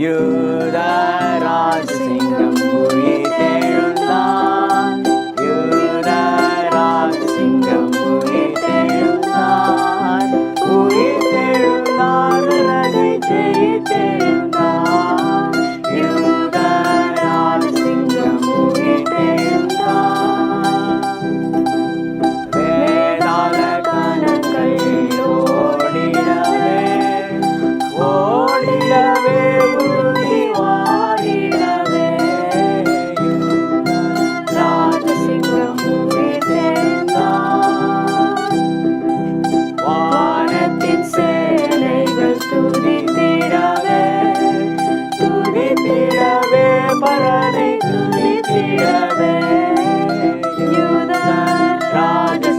யூதராஜசிங்கம் உயிர்த்தெழுந்தான் யூதராஜசிங்கம் உயிர்த்தெழுந்தான் உயிர்த்தெழுந்தான் உலகை ஜெயித்தெழுந்தான்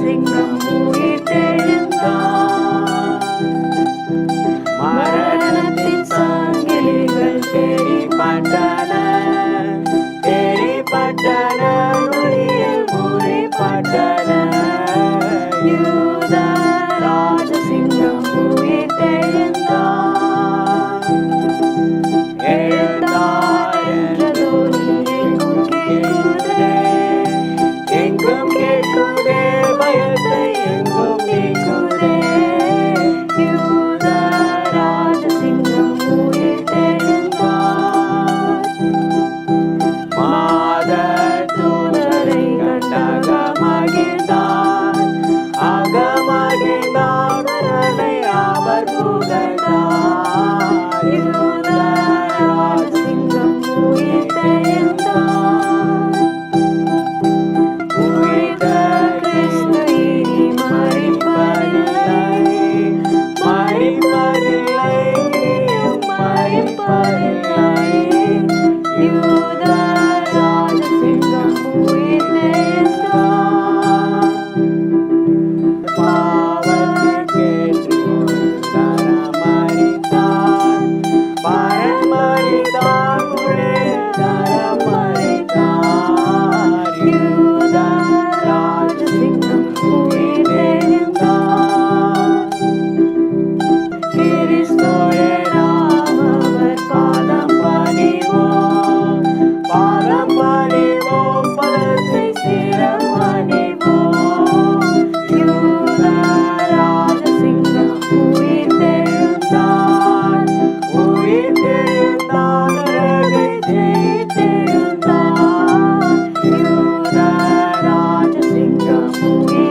எங்கும் உயிர்த்தெழுந்தான் மரணத்தின் சாங்கிலிகள் தெரிப்பட்டன தெரிப்பட்டன ஒளியில் முறைப்பட்டன. Thank you.